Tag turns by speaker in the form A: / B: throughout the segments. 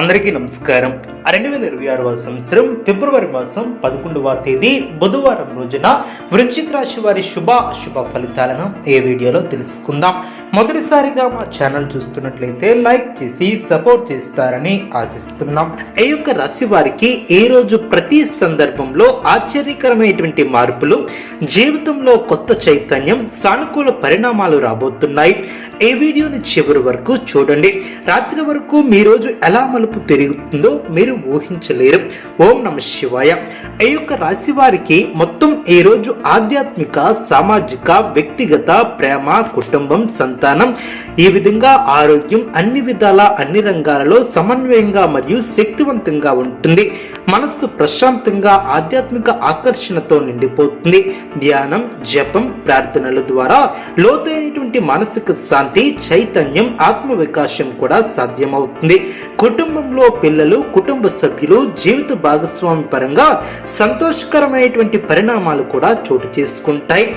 A: అందరికీ నమస్కారం. రెండు వేల ఇరవై ఆరవ సంవత్సరం ఫిబ్రవరి మాసం పదకొండవ తేదీ బుధవారం రోజున వృశ్చిక రాశి వారి శుభ అశుభ ఫలితాలను ఈ వీడియోలో తెలుసుకుందాం. మొదటిసారిగా మా ఛానల్ చూస్తున్నట్లయితే లైక్ చేసి సపోర్ట్ చేస్తారని ఆశిస్తున్నాం. ఈ యొక్క రాశి వారికి ఈ రోజు ప్రతి సందర్భంలో ఆశ్చర్యకరమైనటువంటి మార్పులు జీవితంలో కొత్త చైతన్యం సానుకూల పరిణామాలు రాబోతున్నాయి? ఈ వీడియోని చివరి వరకు చూడండి. రాత్రి వరకు మీ రోజు ఎలా మలుపు తిరుగుతుందో మీరు ఊహించలేరు. ఓం నమ శివాయ. ఈ యొక్క రాశి వారికి మొత్తం ఈ రోజు ఆధ్యాత్మిక సామాజిక వ్యక్తిగత ప్రేమ కుటుంబం సంతానం ఈ విధంగా ఆరోగ్యం అన్ని విధాల అన్ని రంగాలలో సమన్వయంగా మరియు శక్తివంతంగా ఉంటుంది. మనస్సు ప్రశాంతంగా ఆధ్యాత్మిక ఆకర్షణతో నిండిపోతుంది. ధ్యానం జపం ప్రార్థనల ద్వారా లోతైనటువంటి మానసిక శాంతి చైతన్యం ఆత్మ వికాసం కూడా సాధ్యమవుతుంది. కుటుంబంలో పిల్లలు కుటుంబ సభ్యులు జీవిత భాగస్వామి పరంగా సంతోషకరమైనటువంటి పరిణామాలు కూడా చోటు చేసుకుంటాయి.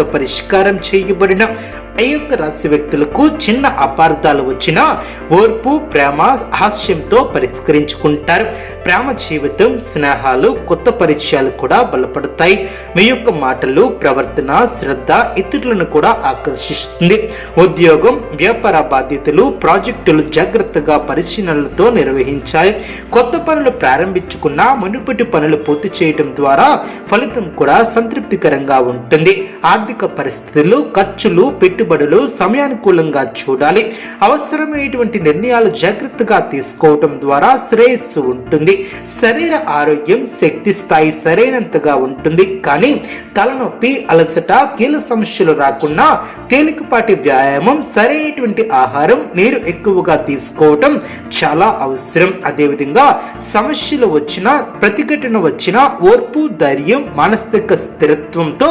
A: పరిష్కారం చేయబడిన ఈ యొక్క రాశి వ్యక్తులకు చిన్న అపార్థాలు వచ్చినా ఓర్పు ప్రేమ హాస్యంతో పరిష్కరించుకుంటారు. ప్రేమ జీవితం స్నేహాలు కొత్త పరిచయాలు కూడా బలపడతాయి. మీ యొక్క మాటలు ప్రవర్తన శ్రద్ధ ఇతరులను కూడా ఆకర్షిస్తుంది. ఉద్యోగం వ్యాపార బాధ్యతలు ప్రాజెక్టులు జాగ్రత్తగా పరిశీలనలతో నిర్వహించాలి. కొత్త పనులు ప్రారంభించుకున్న మునుపటి పనులు పూర్తి చేయడం ద్వారా ఫలితం కూడా సంతృప్తికరంగా ఉంటుంది. ఆర్థిక పరిస్థితులు ఖర్చులు పెట్టుబడులు సమయానుకూలంగా చూడాలి. అవసరమైనటువంటి నిర్ణయాలు జాగ్రత్తగా తీసుకోవటం ద్వారా శ్రేయస్సు ఉంటుంది. శరీర ఆరోగ్యం శక్తి స్థాయి సరైనంతగా ఉంటుంది. కానీ తలనొప్పి అలసట కీల సమస్యలు రాకుండా తేలికపాటి వ్యాయామం సరైనటువంటి ఆహారం నీరు ఎక్కువగా తీసుకోవటం చాలా అవసరం. అదేవిధంగా సమస్యలు వచ్చినా ప్రతిఘటన వచ్చినా ఓర్పు ధైర్యం మానసిక స్థిరత్వంతో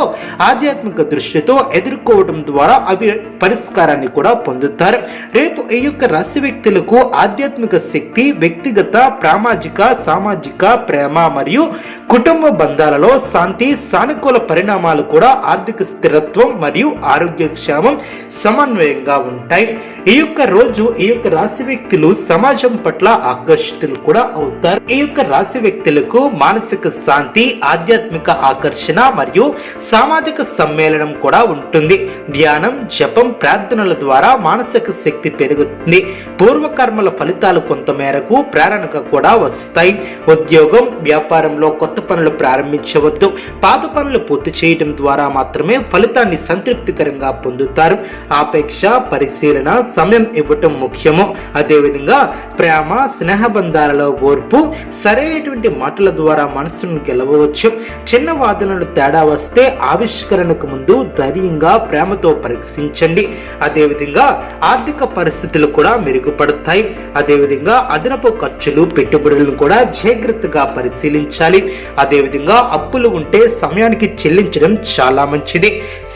A: ఆధ్యాత్మిక దృష్టితో ఎదుర్కోవడం ద్వారా అవి పరిష్కారాన్ని కూడా పొందుతారు. రేపు ఈ యొక్క రాశి వ్యక్తులకు ఆధ్యాత్మిక శక్తి వ్యక్తిగత ప్రామాజిక సామాజిక ప్రేమ మరియు కుటుంబ బంధాలలో శాంతి సానుకూల పరిణామాలు కూడా ఆర్థిక స్థిరత్వం మరియు ఆరోగ్య క్షేమం సమన్వయంగా ఉంటాయి. ఈ యొక్క రోజు ఈ యొక్క రాశి వ్యక్తులు సమాజం పట్ల ఆకర్షితులు కూడా అవుతారు. ఈ యొక్క రాశి వ్యక్తులకు మానసిక శాంతి ఆధ్యాత్మిక ఆకర్షణ మరియు సామాజిక సమ్మేళనం కూడా ఉంటుంది. ధ్యానం జపం ప్రార్థనల ద్వారా మానసిక శక్తి పెరుగుతుంది. పూర్వకర్మల ఫలితాలు కొంత మేరకు ప్రేరణగా కూడా వస్తాయి. ఉద్యోగం వ్యాపారంలో కొత్త పనులు ప్రారంభించవద్దు. పాత పనులు పూర్తి చేయడం ద్వారా మాత్రమే ఫలితాన్ని సంతృప్తికరంగా పొందుతారు. ఆపేక్ష పరిశీలన సమయం ఇవ్వటం ముఖ్యము. అదేవిధంగా ప్రేమ స్నేహబంధాలలో ఓర్పు సరైనటువంటి మాటల ద్వారా మనసును గెలవవచ్చు. చిన్న వాదనలు తేడా వస్తే ఆవిష్కరణకు ముందు ధైర్యంగా ప్రేమతో పరీక్షించండి అదేవిధంగా ఆర్థిక పరిస్థితులు కూడా మెరుగుపడతాయి అదేవిధంగా అదనపు ఖర్చులు పెట్టుబడులను కూడా జాగ్రత్తగా పరిశీలించాలి. అదేవిధంగా అప్పులు ఉంటే సమయానికి చెల్లించడం చాలా మంచిది.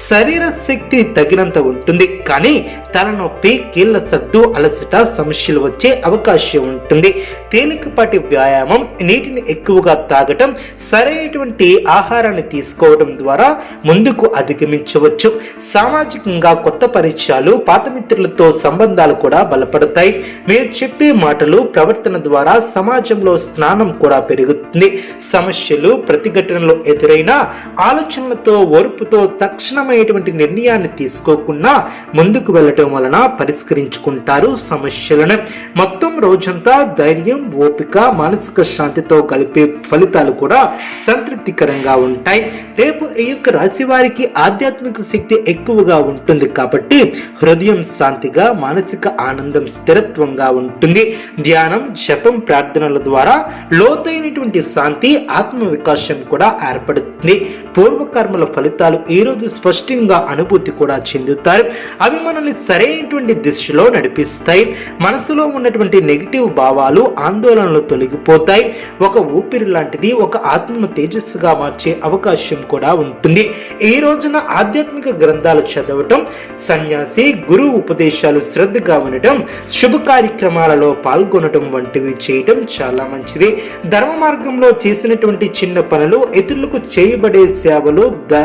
A: శరీర శక్తి తగినంత ఉంటుంది. కానీ తలనొప్పి కీళ్ళ సద్దు అలసట సమస్యలు వచ్చే అవకాశం ఉంటుంది. తేలికపాటి వ్యాయామం నీటిని ఎక్కువగా తాగటం సరైనటువంటి ఆహారాన్ని తీసుకోవడం ద్వారా ముందుకు అధిగమించవచ్చు. సామాజికంగా కొత్త పరిచయాలు పాత మిత్రులతో సంబంధాలు కూడా బలపడతాయి. మీరు చెప్పే మాటలు ప్రవర్తన ద్వారా సమాజంలో స్నానం కూడా పెరుగుతుంది. సమస్యలు ప్రతిఘటనలు ఎదురైన ఆలోచనలతో ఓర్పుతో తక్షణమైనటువంటి నిర్ణయాన్ని తీసుకోకుండా ముందుకు వెళ్ళటం వలన పరిష్కరించుకుంటారు సమస్యలను. మొత్తం రోజంతా ధైర్యం ఓపిక మానసిక శాంతితో కలిపే ఫలితాలు కూడా సంతృప్తికరంగా ఉంటాయి. రేపు ఈ యొక్క రాశి వారికి ఆధ్యాత్మిక శక్తి ఎక్కువగా ఉంటుంది కాబట్టి హృదయం శాంతిగా మానసిక ఆనందం స్థిరత్వంగా ఉంటుంది. ధ్యానం జపం ప్రార్థనల ద్వారా లోతైనటువంటి శాంతి ఆత్మ వికాసం కూడా ఏర్పడుతుంది. పూర్వకర్మల ఫలితాలు ఈ రోజు స్పష్టంగా అనుభూతి కూడా చెందుతారు. అవి మనల్ని సరైనటువంటి దిశలో నడిపిస్తాయి. మనసులో ఉన్నటువంటి నెగిటివ్ భావాలు ఆందోళన ఆందోళనలు తొలగిపోతాయి. ఒక ఊపిరి లాంటిది ఒక ఆత్మను తేజస్సుగా మార్చే అవకాశం కూడా ఉంటుంది. ఈ రోజున ఆధ్యాత్మిక గ్రంథాలు చదవటం సన్యాసి గురువు ఉపదేశాలు శ్రద్ధగా వినటం శుభ కార్యక్రమాలలో పాల్గొనటం వంటివి చేయటం చాలా మంచిది. ధర్మ మార్గంలో చేసినటువంటి చిన్న పనులు ఇతరులకు చేయబడే సేవలు ద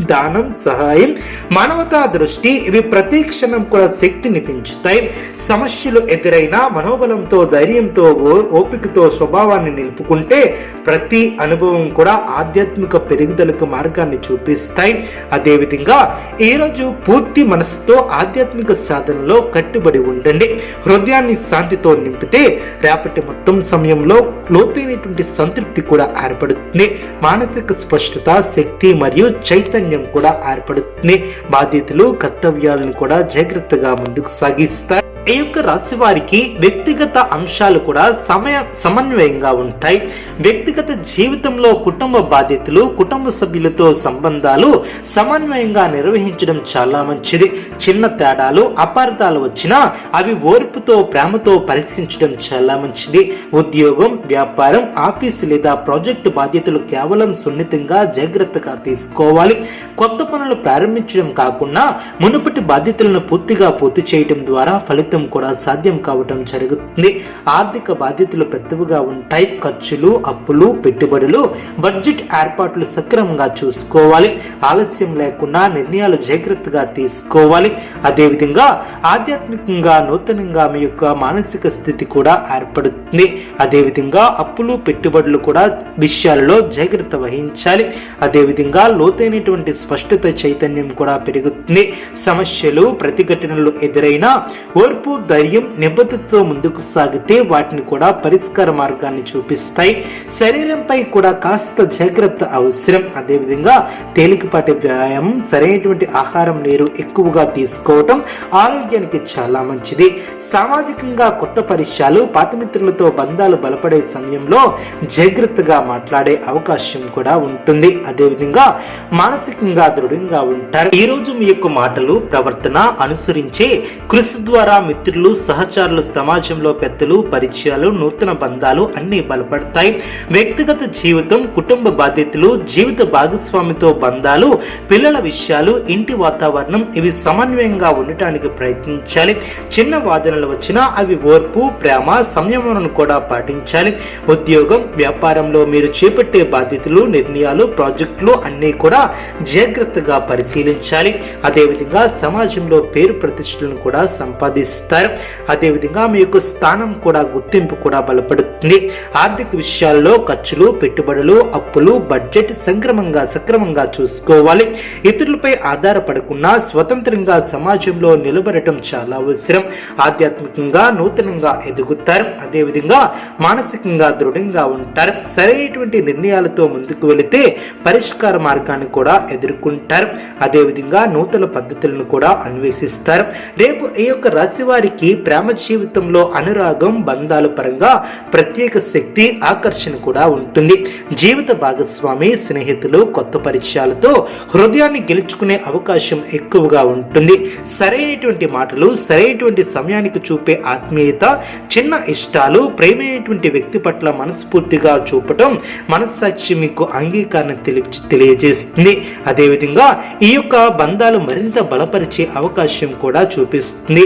A: దానం సహాయం మానవతా దృష్టి ఇవి ప్రతి క్షణం కూడా శక్తిని పెంచుతాయి. సమస్యలు ఎదురైనా మనోబలంతో ధైర్యంతో ఓ- ఓపికతో స్వభావాన్ని నిలుపుకుంటే ప్రతి అనుభవం కూడా ఆధ్యాత్మిక పెరుగుదలకు మార్గాన్ని చూపిస్తాయి. అదేవిధంగా ఈరోజు పూర్తి మనసుతో ఆధ్యాత్మిక సాధనలో కట్టుబడి ఉండండి. హృదయాన్ని శాంతితో నింపితే రేపటి మొత్తం సమయంలో లోతైనటువంటి సంతృప్తి కూడా ఏర్పడుతుంది. మానసిక స్పష్టత శక్తి మరియు చైతన్యం కూడా ఏర్పడుతుంది. బాధ్యతలు కర్తవ్యాలను కూడా జాగ్రత్తగా ముందుకు సాగిస్తారు ఈ యొక్క రాశి వారికి వ్యక్తిగత అంశాలు కూడా సమయ సమన్వయంగా ఉంటాయి. వ్యక్తిగత జీవితంలో కుటుంబ బాధ్యతలు కుటుంబ సభ్యులతో సంబంధాలు సమన్వయంగా నిర్వహించడం చాలా మంచిది. చిన్న తేడాలు అపార్థాలు వచ్చినా అవి ఓర్పుతో ప్రేమతో పరీక్షించడం చాలా మంచిది. ఉద్యోగం వ్యాపారం ఆఫీసు లేదా ప్రాజెక్టు బాధ్యతలు కేవలం సున్నితంగా జాగ్రత్తగా తీసుకోవాలి. కొత్త పనులు ప్రారంభించడం కాకుండా మునుపటి బాధ్యతలను పూర్తిగా పూర్తి చేయడం ద్వారా ఫలితం కూడా సాధ్యం కావటం జరుగుతుంది. ఆర్థిక బాధ్యతలు పెద్దవిగా ఉంటాయి. ఖర్చులు అప్పులు పెట్టుబడులు బడ్జెట్ ఏర్పాట్లు సక్రమంగా చూసుకోవాలి. ఆలస్యం లేకుండా నిర్ణయాలు జాగ్రత్తగా తీసుకోవాలి. అదేవిధంగా ఆధ్యాత్మికంగా నూతనంగా మీ యొక్క మానసిక స్థితి కూడా ఏర్పడుతుంది. అదేవిధంగా అప్పులు పెట్టుబడులు కూడా విషయాలలో జాగ్రత్త వహించాలి. అదేవిధంగా లోతైనటువంటి స్పష్టత చైతన్యం కూడా పెరుగుతుంది. సమస్యలు ప్రతిఘటనలు ఎదురైనా ఓర్పు ధైర్యం నిబద్ధతతో ముందుకు సాగితే వాటిని కూడా పరిష్కార మార్గాన్ని చూపిస్తాయి. శరీరంపై కూడా కాస్త జాగ్రత్త అవసరం. అదేవిధంగా తేలికపాటి వ్యాయామం సరైనటువంటి ఆహారం నీరు ఎక్కువగా తీసుకోవటం ఆరోగ్యానికి చాలా మంచిది. సామాజికంగా కొత్త పరిచయాలు పాతమిత్రులతో బంధాలు బలపడే సమయంలో జాగ్రత్తగా మాట్లాడే అవకాశం కూడా ఉంటుంది. అదేవిధంగా మానసికంగా దృఢంగా ఉంటారు. ఈ రోజు మీ యొక్క మాటలు ప్రవర్తన అనుసరించే కృషి ద్వారా మిత్రులు సహచారులు సమాజంలో పెద్దలు పరిచయాలు నూతన బంధాలు అన్ని బలపడతాయి. వ్యక్తిగత జీవితం కుటుంబ బాధ్యతలు జీవిత భాగస్వామితో బంధాలు పిల్లల విషయాలు ఇంటి వాతావరణం ఇవి సమన్వయంగా ఉండటానికి ప్రయత్నించాలి. చిన్న వాదనలు వచ్చినా అవి ఓర్పు ప్రేమ సంయమనం కూడా పాటించాలి. ఉద్యోగం వ్యాపారంలో మీరు చేపట్టే బాధ్యతలు నిర్ణయాలు ప్రాజెక్టులు అన్నీ కూడా జాగ్రత్తగా పరిశీలించాలి. అదేవిధంగా సమాజంలో పేరు ప్రతిష్టలను కూడా సంపాదిస్తారు అదేవిధంగా మీ యొక్క స్థానం కూడా గుర్తింపు కూడా బలపడుతుంది. ఆర్థిక విషయాల్లో ఖర్చులు పెట్టుబడులు అప్పులు బడ్జెట్ సంక్రమంగా సక్రమంగా చూసుకోవాలి. ఇతరులపై ఆధారపడకుండా స్వతంత్రంగా సమాజంలో నిలబడటం చాలా అవసరం. ఆధ్యాత్మికంగా నూతనంగా ఎదుగుతారు. అదేవిధంగా మానసికంగా దృఢంగా ఉంటారు. సరైనటువంటి నిర్ణయాలతో ముందుకు వెళితే పరిష్కార మార్గాన్ని కూడా ఎదుర్కొంటారు. అదేవిధంగా నూతన పద్ధతులను కూడా అన్వేషిస్తారు. రేపు ఈ యొక్క రాశి వారికి ప్రేమ జీవితంలో అనురాగం బంధాల పరంగా ప్రత్యేక శక్తి ఆకర్షణ కూడా ఉంటుంది. జీవిత భాగస్వామి స్నేహితులు కొత్త పరిచయాలతో హృదయాన్ని గెలుచుకునే అవకాశం ఎక్కువగా ఉంటుంది. సరైనటువంటి మాటలు సరైనటువంటి సమయానికి చూపే ఆత్మీయత చిన్న ఇష్టాలు ప్రేమైనటువంటి వ్యక్తి పట్ల మనస్ఫూర్తిగా చూపటం మనస్సాక్షి మీకు అంగీకారం తెలి తెలియజేస్తుంది. అదేవిధంగా ఈ యొక్క బంధాలు మరింత బలపరిచే అవకాశం కూడా చూపిస్తుంది.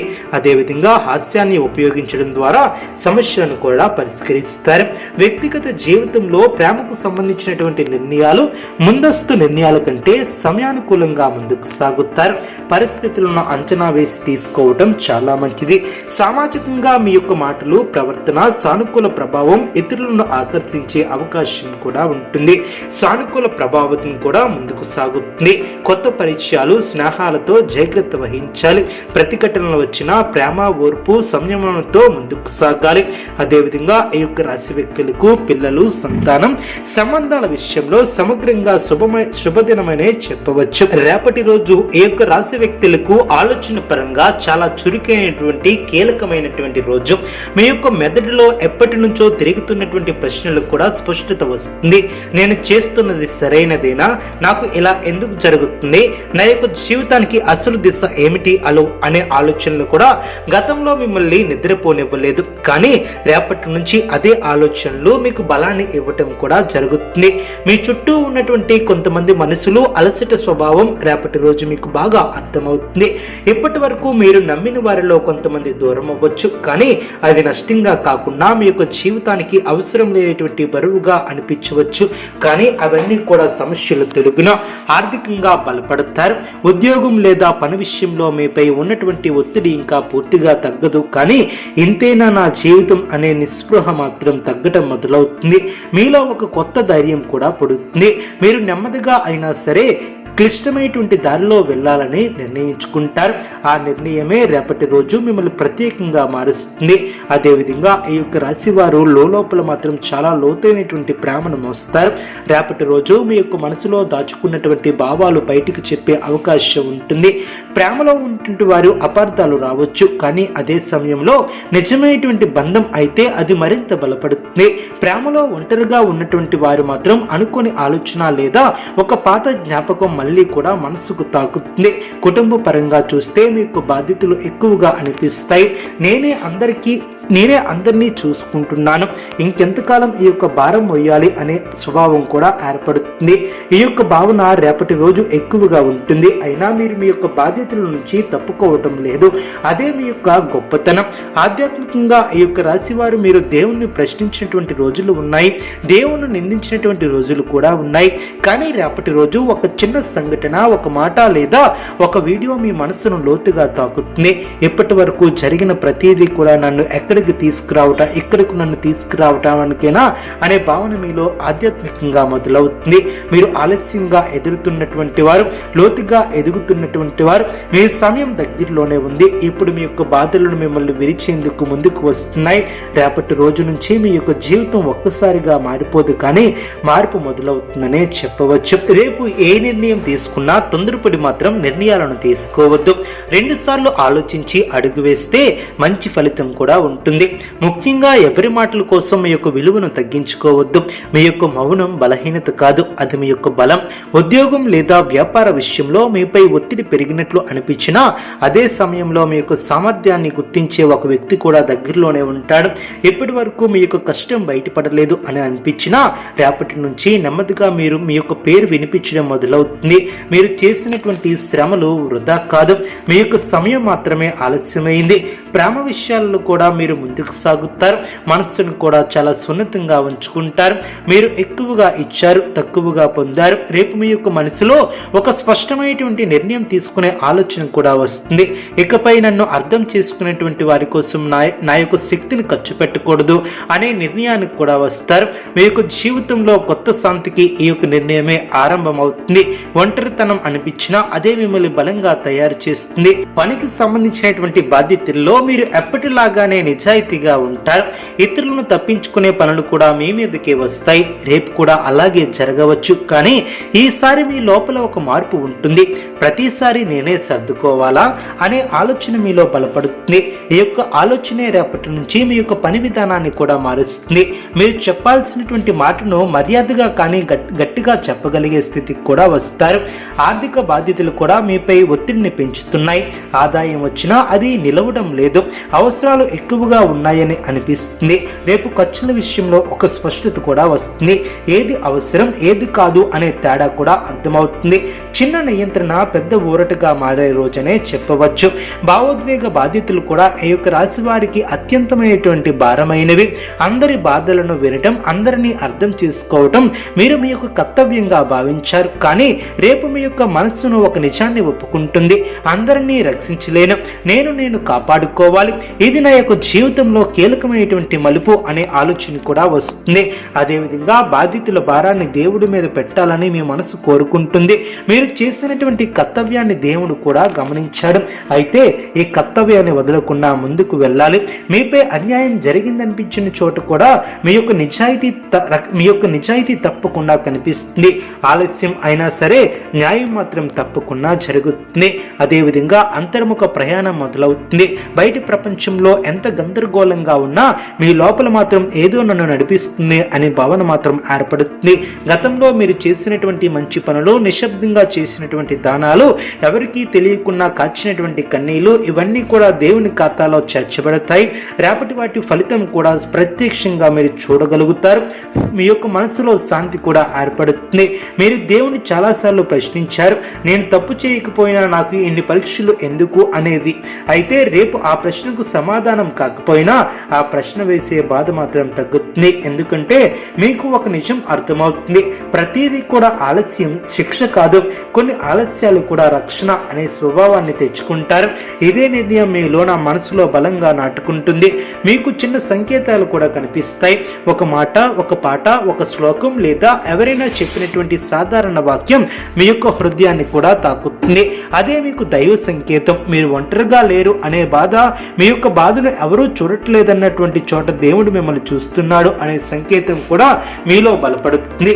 A: అదేవిధంగా హాస్యాన్ని ఉపయోగించడం ద్వారా సమస్యలను కూడా పరిష్కరిస్తారు. వ్యక్తిగత జీవితంలో ప్రేమకు సంబంధించినటువంటి నిర్ణయాలు ముందస్తు నిర్ణయాల కంటే సమయానుకూలంగా ముందుకు సాగుతారు. పరిస్థితులను అంచనా వేసి తీసుకోవటం చాలా మంచిది. సామాజికంగా మీ యొక్క మాటలు ప్రవర్తన సానుకూల ప్రభావం ఇతరులను ఆకర్షించే అవకాశం కూడా ఉంటుంది. సానుకూల ప్రభావం కూడా ముందుకు సాగుతుంది. కొత్త పరిచయాలు స్నేహాలతో జాగ్రత్త వహించాలి. ప్రతిఘటనలు వచ్చినా ప్రేమ ఓర్పు సంయమనంతో ముందుకు సాగాలి. అదేవిధంగా ఈ యొక్క రాశి వ్యక్తులకు పిల్లలు సంతానం సంబంధాల విషయంలో సమగ్రంగా శుభమై శుభదినమనే చెప్పవచ్చు. రేపటి రోజు ఈ యొక్క రాశి వ్యక్తులకు ఆలోచన పరంగా చాలా చురుకైనటువంటి కీలకమైనటువంటి రోజు. మీ యొక్క మెదడులో ఎప్పటి నుంచో తిరుగుతున్నటువంటి ప్రశ్నలకు కూడా స్పష్టత వస్తుంది. నేను చేస్తున్నది సరైనదేనా? నాకు ఇలా ఎందుకు జరుగుతుంది? నా యొక్క జీవితానికి అసలు దిశ ఏమిటి? అలో అనే ఆలోచనలు కూడా గతంలో మిమ్మల్ని నిద్రపోనివ్వలేదు. కానీ రేపటి నుంచి అదే ఆలోచనలు మీకు బలాన్ని ఇవ్వటం కూడా జరుగుతుంది. మీ చుట్టూ ఉన్నటువంటి కొంతమంది మనుషులు అలసట స్వభావం రేపటి రోజు మీకు బాగా అర్థమవుతుంది. ఇప్పటి వరకు మీరు నమ్మిన వారిలో కొంతమంది దూరం అవ్వచ్చు. కానీ అది నష్టంగా కాకుండా మీ యొక్క జీవితానికి అవసరం లేనటువంటి బరువుగా అనిపించవచ్చు. కానీ అవన్నీ కూడా సమస్యలు తెలుగున ఆర్థికంగా బలపడతారు. ఉద్యోగం లేదా పని విషయంలో మీపై ఉన్నటువంటి ఒత్తిడి ఇంకా పూర్తిగా తగ్గదు. కానీ ఇంతేనా నా జీవితం అనే నిస్పృహ మాత్రం తగ్గటం మొదలవుతుంది. మీలో ఒక కొత్త ధైర్యం కూడా పుడుతుంది. మీరు నెమ్మదిగా అయినా సరే క్లిష్టమైనటువంటి దారిలో వెళ్ళాలని నిర్ణయించుకుంటారు. ఆ నిర్ణయమే రేపటి రోజు మిమ్మల్ని ప్రత్యేకంగా మారుస్తుంది. అదేవిధంగా ఈ యొక్క రాశి వారు లోపల మాత్రం చాలా లోతైనటువంటి ప్రేమను మోస్తారు. రేపటి రోజు మీ యొక్క మనసులో దాచుకున్నటువంటి భావాలు బయటికి చెప్పే అవకాశం ఉంటుంది. ప్రేమలో ఉన్నటువంటి వారు అపార్థాలు రావచ్చు. కానీ అదే సమయంలో నిజమైనటువంటి బంధం అయితే అది మరింత బలపడుతుంది. ప్రేమలో ఒంటరిగా ఉన్నటువంటి వారు మాత్రం అనుకోని ఆలోచన లేదా ఒక పాత జ్ఞాపకం మళ్ళీ కూడా మనసుకు తాకుతుంది. కుటుంబ పరంగా చూస్తే మీకు బాధ్యతలు ఎక్కువగా అనిపిస్తాయి. నేనే అందరికీ నేనే అందరినీ చూసుకుంటున్నాను. ఇంకెంతకాలం ఈ యొక్క భారం మొయ్యాలి అనే స్వభావం కూడా ఏర్పడుతుంది. ఈ యొక్క భావన రేపటి రోజు ఎక్కువగా ఉంటుంది. అయినా మీరు మీ యొక్క బాధ్యతల నుంచి తప్పుకోవటం లేదు. అదే మీ యొక్క గొప్పతనం. ఆధ్యాత్మికంగా ఈ యొక్క రాశి వారు మీరు దేవుణ్ణి ప్రశ్నించినటువంటి రోజులు ఉన్నాయి. దేవుణ్ణి నిందించినటువంటి రోజులు కూడా ఉన్నాయి. కానీ రేపటి రోజు ఒక చిన్న సంఘటన ఒక మాట లేదా ఒక వీడియో మీ మనసును లోతుగా తాకుతుంది. ఇప్పటి వరకు జరిగిన ప్రతిదీ కూడా నన్ను ఎక్కడ ఇక్కడికి తీసుకురావటం ఇక్కడికి నన్ను తీసుకురావటానికేనా అనే భావన మీలో ఆధ్యాత్మికంగా మొదలవుతుంది. మీరు ఆలస్యంగా ఎదురుతున్నటువంటి వారు లోతుగా ఎదుగుతున్నటువంటి వారు మీ సమయం దగ్గరలోనే ఉంది. ఇప్పుడు మీ యొక్క బాధలను మిమ్మల్ని విరిచేందుకు ముందుకు వస్తున్నాయి. రేపటి రోజు నుంచి మీ యొక్క జీవితం ఒక్కసారిగా మారిపోదు కానీ మార్పు మొదలవుతుందనే చెప్పవచ్చు. రేపు ఏ నిర్ణయం తీసుకున్నా తొందరపడి మాత్రం నిర్ణయాలను తీసుకోవద్దు. రెండుసార్లు ఆలోచించి అడుగు వేస్తే మంచి ఫలితం కూడా ఉంటుంది. ముఖ్యంగా ఎవరి మాటల కోసం మీ యొక్క విలువను తగ్గించుకోవద్దు. మీ యొక్క మౌనం బలహీనత కాదు అది మీ యొక్క బలం. ఉద్యోగం లేదా వ్యాపార విషయంలో మీపై ఒత్తిడి పెరిగినట్లు అనిపించినా అదే సమయంలో మీ యొక్క సామర్థ్యాన్ని గుర్తించే ఒక వ్యక్తి కూడా దగ్గరలోనే ఉంటాడు. ఇప్పటి వరకు మీ యొక్క కష్టం బయటపడలేదు అని అనిపించినా రేపటి నుంచి నెమ్మదిగా మీరు మీ యొక్క పేరు వినిపించడం మొదలవుతుంది. మీరు చేసినటువంటి శ్రమలు వృధా కాదు. మీ యొక్క సమయం మాత్రమే ఆలస్యమైంది. ప్రేమ విషయాల్లో కూడా మీరు ముందుకు సాగుతారు. మనస్సును కూడా చాలా సున్నితంగా ఉంచుకుంటారు. మీరు ఎక్కువగా ఇచ్చారు తక్కువగా పొందారు. రేపు మీ యొక్క మనసులో ఒక స్పష్టమైనటువంటి నిర్ణయం తీసుకునే ఆలోచన కూడా వస్తుంది. ఇకపై నన్ను అర్థం చేసుకునేటువంటి వారి కోసం నా నా యొక్క శక్తిని ఖర్చు పెట్టకూడదు అనే నిర్ణయానికి కూడా వస్తారు. మీ యొక్క జీవితంలో కొత్త శాంతికి ఈ యొక్క నిర్ణయమే ఆరంభమవుతుంది. ఒంటరితనం అనిపించినా అదే మిమ్మల్ని బలంగా తయారు చేస్తుంది. పనికి సంబంధించినటువంటి బాధ్యతల్లో మీరు ఎప్పటిలాగానే నిజాయితీగా ఉంటారు. ఇతరులను తప్పించుకునే పనులు కూడా మీ మీదకే వస్తాయి. రేపు కూడా అలాగే జరగవచ్చు. కానీ ఈసారి మీ లోపల ఒక మార్పు ఉంటుంది. ప్రతిసారి నేనే సర్దుకోవాలా అనే ఆలోచన మీలో బలపడుతుంది. ఈ యొక్క ఆలోచనే రేపటి నుంచి మీ యొక్క పని విధానాన్ని కూడా మారుస్తుంది. మీరు చెప్పాల్సినటువంటి మాటను మర్యాదగా కానీ గట్టిగా చెప్పగలిగే స్థితికి కూడా వస్తారు. ఆర్థిక బాధ్యతలు కూడా మీపై ఒత్తిడిని పెంచుతున్నాయి. ఆదాయం వచ్చినా అది నిలవడం లేదు. అవసరాలు ఎక్కువగా ఉన్నాయని అనిపిస్తుంది. రేపు ఖర్చుల విషయంలో ఒక స్పష్టత కూడా వస్తుంది. ఏది అవసరం ఏది కాదు అనే తేడా కూడా అర్థమవుతుంది. చిన్న నియంత్రణ పెద్ద ఊరటగా మారే రోజనే చెప్పవచ్చు. భావోద్వేగ బాధ్యతలు కూడా ఈ యొక్క రాశి వారికి అత్యంతమైనటువంటి భారమైనవి. అందరి బాధలను వినటం అందరినీ అర్థం చేసుకోవటం మీరు మీ యొక్క కర్తవ్యంగా భావించారు. కానీ రేపు మీ యొక్క మనస్సును ఒక నిజాన్ని ఒప్పుకుంటుంది. అందరినీ రక్షించలేను. నేను నేను కాపాడుకోవాలి. ఇది నా యొక్క జీవితంలో కీలకమైనటువంటి మలుపు అనే ఆలోచన కూడా వస్తుంది. అదేవిధంగా బాధితుల భారాన్ని దేవుడి మీద పెట్టాలని మీ మనసు కోరుకుంటుంది. మీరు చేసినటువంటి కర్తవ్యాన్ని దేవుడు కూడా గమనించాడు. అయితే ఈ కర్తవ్యాన్ని వదలకుండా ముందుకు వెళ్ళాలి. మీపై అన్యాయం జరిగిందనిపించిన చోట కూడా మీ యొక్క నిజాయితీ త- రక్- మీ యొక్క నిజాయితీ తప్పకుండా కనిపిస్తుంది. ఆలస్యం అయినా సరే న్యాయం మాత్రం తప్పకుండా జరుగుతుంది. అదేవిధంగా అంతర్ముఖ ప్రయాణం మొదలవుతుంది. బయటి ప్రపంచంలో ఎంత గందరగోళంగా ఉన్నా మీ లోపల మాత్రం ఏదో నన్ను నడిపిస్తుంది అనే భావన మాత్రం ఏర్పడుతుంది. గతంలో మీరు చేసినటువంటి మంచి పనులు నిశ్శబ్దంగా చేసినటువంటి దానాలు ఎవరికీ తెలియకుండా కాచినటువంటి కన్నీళ్ళు ఇవన్నీ కూడా దేవుని ఖాతాలో చేర్చబడతాయి. రేపటి వాటి ఫలితం కూడా ప్రత్యక్షంగా మీరు చూడగలుగుతారు. మీ యొక్క మనసులో శాంతి కూడా ఏర్పడుతుంది. మీరు దేవుని చాలాసార్లు ప్రశ్నించారు నేను తప్పు చేయకపోయినా నాకు ఇన్ని పరీక్షలు ఎందుకు? అనేది. అయితే రేపు ఆ ప్రశ్నకు సమాధానం రాకపోయినా ఆ ప్రశ్న వేసే బాధ మాత్రం తగ్గుతుంది. ఎందుకంటే మీకు ఒక నిజం అర్థమవుతుంది. ప్రతిదీ కూడా ఆలస్యం శిక్ష కాదు. కొన్ని ఆలస్యాలు కూడా రక్షణ అనే స్వభావాన్ని తెచ్చుకుంటారు. ఇదే నిర్ణయం మీలో నా మనసులో బలంగా నాటుకుంటుంది. మీకు చిన్న సంకేతాలు కూడా కనిపిస్తాయి. ఒక మాట ఒక పాట ఒక శ్లోకం లేదా ఎవరైనా చెప్పినటువంటి సాధారణ వాక్యం మీ యొక్క హృదయాన్ని కూడా తాకుతుంది. అదే మీకు దైవ సంకేతం. మీరు ఒంటరిగా లేరు అనే బాధ మీ యొక్క బాధను ఎవరూ చూడట్లేదన్నటువంటి చోట దేవుడు మిమ్మల్ని చూస్తున్నాడు అనే సంకేతం కూడా మీలో బలపడుతుంది.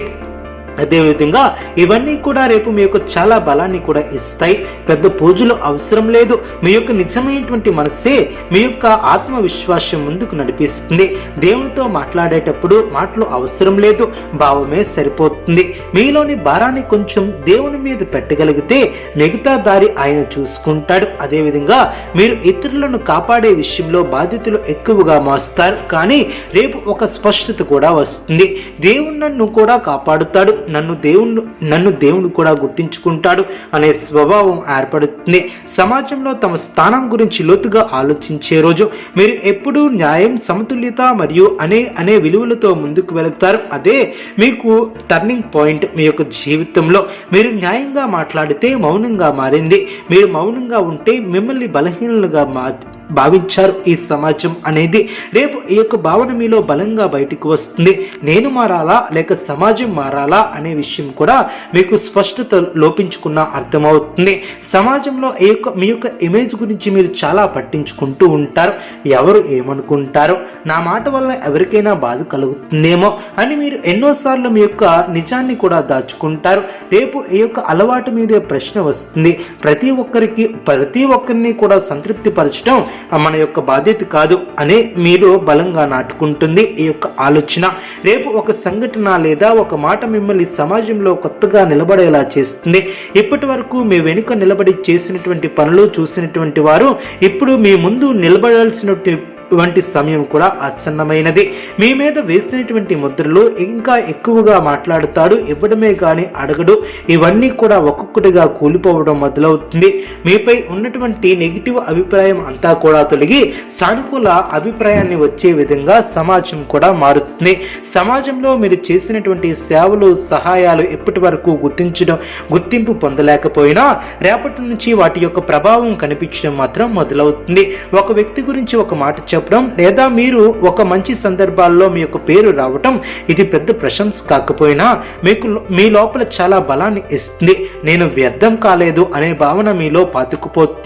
A: అదేవిధంగా ఇవన్నీ కూడా రేపు మీ యొక్క చాలా బలాన్ని కూడా ఇస్తాయి. పెద్ద పూజలు అవసరం లేదు. మీ యొక్క నిజమైనటువంటి మనసే మీ యొక్క ఆత్మవిశ్వాసం ముందుకు నడిపిస్తుంది. దేవునితో మాట్లాడేటప్పుడు మాటలు అవసరం లేదు. భావమే సరిపోతుంది. మీలోని భారాన్ని కొంచెం దేవుని మీద పెట్టగలిగితే మిగతా దారి ఆయన చూసుకుంటాడు. అదేవిధంగా మీరు ఇతరులను కాపాడే విషయంలో బాధ్యతలు ఎక్కువగా మోస్తారు. కానీ రేపు ఒక స్పష్టత కూడా వస్తుంది. దేవుడు నన్ను కూడా కాపాడుతాడు. నన్ను దేవుణ్ణి నన్ను దేవుడు కూడా గుర్తించుకుంటాడు అనే స్వభావం ఏర్పడుతుంది. సమాజంలో తమ స్థానం గురించి లోతుగా ఆలోచించే రోజు మీరు ఎప్పుడూ న్యాయం సమతుల్యత మరియు అనే అనే విలువలతో ముందుకు వెళుతారు. అదే మీకు టర్నింగ్ పాయింట్ మీ యొక్క జీవితంలో. మీరు న్యాయంగా మాట్లాడితే మౌనంగా మారింది. మీరు మౌనంగా ఉంటే మిమ్మల్ని బలహీనలుగా మా భావించారు ఈ సమాజం అనేది. రేపు ఈ యొక్క భావన మీలో బలంగా బయటికి వస్తుంది. నేను మారాలా? లేక సమాజం మారాలా? అనే విషయం కూడా మీకు స్పష్టత లోపించుకున్న అర్థమవుతుంది. సమాజంలో ఈ యొక్క మీ యొక్క ఇమేజ్ గురించి మీరు చాలా పట్టించుకుంటూ ఉంటారు. ఎవరు ఏమనుకుంటారు? నా మాట వల్ల ఎవరికైనా బాధ కలుగుతుందేమో? అని మీరు ఎన్నోసార్లు మీ యొక్క నిజాన్ని కూడా దాచుకుంటారు. రేపు ఈ యొక్క అలవాటు మీదే ప్రశ్న వస్తుంది. ప్రతి ఒక్కరికి ప్రతి ఒక్కరిని కూడా సంతృప్తి పరచడం మన యొక్క బాధ్యత కాదు అనే మీరు బలంగా నాటుకుంటుంది ఈ యొక్క ఆలోచన. రేపు ఒక సంఘటన లేదా ఒక మాట మిమ్మల్ని సమాజంలో కొత్తగా నిలబడేలా చేస్తుంది. ఇప్పటి వరకు మీ వెనుక నిలబడి చేసినటువంటి పనులు చూసినటువంటి వారు ఇప్పుడు మీ ముందు నిలబడాల్సినటువంటి వంటి సమయం కూడా ఆసన్నమైనది. మీ మీద వేసినటువంటి ముద్రలు ఇంకా ఎక్కువగా మాట్లాడుతాడు ఇవ్వడమే కానీ అడగడు. ఇవన్నీ కూడా ఒక్కొక్కటిగా కూలిపోవడం మొదలవుతుంది. మీపై ఉన్నటువంటి నెగిటివ్ అభిప్రాయం అంతా కూడా తొలగి సానుకూల అభిప్రాయాన్ని వచ్చే విధంగా సమాజం కూడా మారుతుంది. సమాజంలో మీరు చేసినటువంటి సేవలు సహాయాలు ఇప్పటి వరకు గుర్తించడం గుర్తింపు పొందలేకపోయినా రేపటి నుంచి వాటి యొక్క ప్రభావం కనిపించడం మాత్రం మొదలవుతుంది. ఒక వ్యక్తి గురించి ఒక మాట చెప్పడం లేదా మీరు ఒక మంచి సందర్భాల్లో మీ యొక్క పేరు రావటం ఇది పెద్ద ప్రశంస కాకపోయినా మీకు మీ లోపల చాలా బలాన్ని ఇస్తుంది. నేను వ్యర్థం కాలేదు అనే భావన మీలో పాతుకుపోతుంది